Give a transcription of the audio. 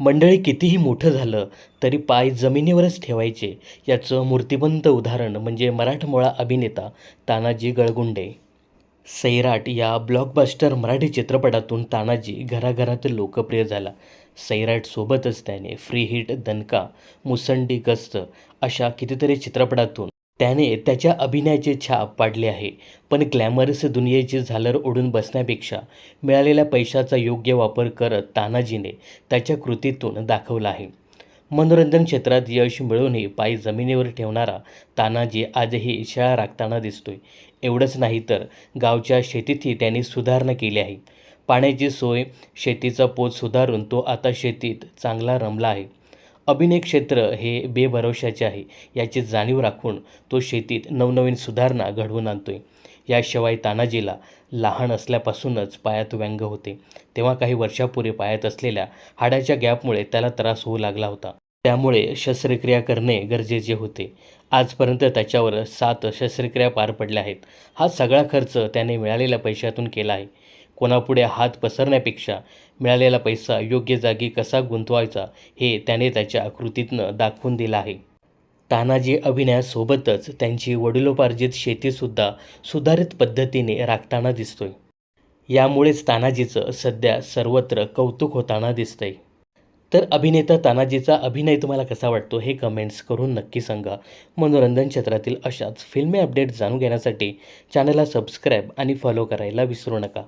मंडळी कितीही मोठं झालं तरी पाय जमिनीवरच ठेवायचे. याचं मूर्तिमंत उदाहरण म्हणजे मराठमोळा अभिनेता तानाजी गळगुंडे. सैराट या ब्लॉकबस्टर मराठी चित्रपटातून तानाजी घराघरात लोकप्रिय झाला. सैराटसोबतच त्याने फ्री हिट दणका मुसंडी गस्त अशा कितीतरी चित्रपटातून त्याने त्याच्या अभिनयाची छाप पाडली आहे. पण ग्लॅमरस दुनियेची झालर ओढून बसण्यापेक्षा मिळालेल्या पैशाचा योग्य वापर करत तानाजीने त्याच्या कृतीतून दाखवला आहे. मनोरंजन क्षेत्रात यश मिळवूनही पाय जमिनीवर ठेवणारा तानाजी आजही शाळा राखताना दिसतोय. एवढंच नाही तर गावच्या शेतीतही त्यांनी सुधारणा केली आहे. पाण्याची सोय शेतीचा पोत सुधारून तो आता शेतीत चांगला रमला आहे. अभिनय क्षेत्र हे बेभरवशाचे आहे. याची जाणीव राखून तो शेतीत नवनवीन सुधारणा घडवून आणतोय. याशिवाय तानाजीला लहान असल्यापासूनच पायात व्यंग होते. तेव्हा काही वर्षापूर्वी पायात असलेल्या हाडाच्या गॅपमुळे त्याला त्रास होऊ लागला होता. त्यामुळे शस्त्रक्रिया करणे गरजेचे होते. आजपर्यंत त्याच्यावर सात शस्त्रक्रिया पार पडल्या आहेत. हा सगळा खर्च त्याने मिळालेल्या पैशातून केला आहे. कोणापुढे हात पसरण्यापेक्षा मिळालेला पैसा योग्य जागी कसा गुंतवायचा हे त्याने त्याच्या आकृतीतनं दाखवून दिलं आहे. तानाजी अभिनयासोबतच त्यांची वडिलोपार्जित शेतीसुद्धा सुधारित पद्धतीने राखताना दिसतोय. यामुळेच तानाजीचं सध्या सर्वत्र कौतुक होताना दिसतंय. तर अभिनेता तानाजीचा अभिनय तुम्हाला कसा वाटतो हे कमेंट्स करून नक्की सांगा. मनोरंजन क्षेत्रातील अशाच फिल्मी अपडेट जाणून घेण्यासाठी चॅनलला सबस्क्राईब आणि फॉलो करायला विसरू नका.